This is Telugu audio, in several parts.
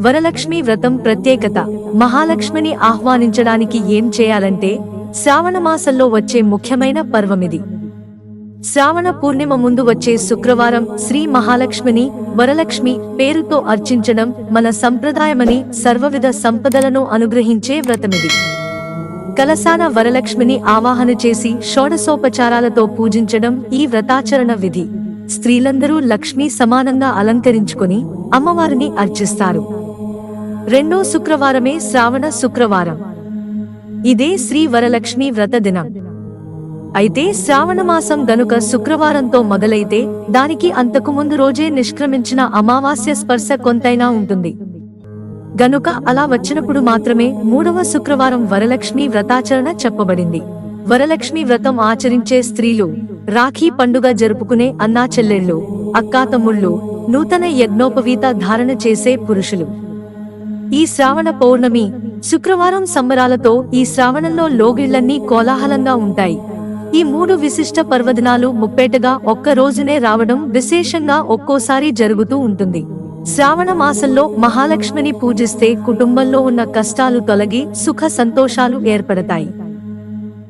వరలక్ష్మి వ్రతం ప్రత్యేకత. మహాలక్ష్మిని ఆహ్వానించడానికి ఏం చేయాలంటే శ్రావణ మాసంలో వచ్చే ముఖ్యమైన పర్వమిది. శ్రావణ పూర్ణిమ ముందు వచ్చే శుక్రవారం శ్రీ మహాలక్ష్మిని వరలక్ష్మి పేరుతో అర్చించడం మన సంప్రదాయమని సర్వవిధ సంపదలను అనుగ్రహించే వ్రతమిది. కలసాన వరలక్ష్మిని ఆవాహన చేసి షోడసోపచారాలతో పూజించడం ఈ వ్రతాచరణ విధి. స్త్రీలందరూ లక్ష్మీ సమానంగా అలంకరించుకొని అమ్మవారిని అర్చిస్తారు. రెండో శుక్రవారమే శ్రావణ శుక్రవారం. ఇదే శ్రీ వరలక్ష్మి వ్రత దినం. అయితే శ్రావణ మాసం గనుక శుక్రవారంతో మొదలైతే దానికి అంతకుముందు రోజే నిష్క్రమించిన అమావాస్య స్పర్శ కొంతైనా ఉంటుంది. గనుక అలా వచ్చినప్పుడు మాత్రమే మూడవ శుక్రవారం వరలక్ష్మి వ్రతాచరణ చెప్పబడింది. వరలక్ష్మి వ్రతం ఆచరించే స్త్రీలు రాఖీ పండుగ జరుపుకునే అన్నా చెల్లెళ్ళు అక్కాతమ్ముళ్ళు నూతన యజ్ఞోపవీత ధారణ చేసే పురుషులు. ఈ శ్రావణ పౌర్ణమి శుక్రవారం సంబరాలతో ఈ శ్రావణంలో లోగిళ్ళన్నీ కోలాహలంగా ఉంటాయి. ఈ మూడు విశిష్ట పర్వదినాలు ముప్పేటగా ఒక్క రోజునే రావడం విశేషంగా ఒక్కోసారి జరుగుతూ ఉంటుంది. శ్రావణ మాసంలో మహాలక్ష్మిని పూజిస్తే కుటుంబంలో ఉన్న కష్టాలు తొలగి సుఖ సంతోషాలు ఏర్పడతాయి.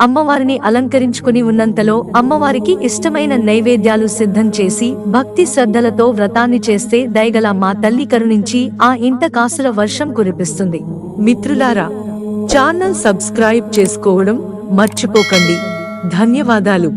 అమ్మవారిని అలంకరించుకుని ఉన్నంతలో అమ్మవారికి ఇష్టమైన నైవేద్యాలు సిద్ధం చేసి భక్తి శ్రద్ధలతో వ్రతాన్ని చేస్తే దయగల మా తల్లి కరుణించి ఆ ఇంట కాసుల వర్షం కురిపిస్తుంది. మిత్రులారా ఛానల్ సబ్స్క్రైబ్ చేసుకోవడం మర్చిపోకండి. ధన్యవాదాలు.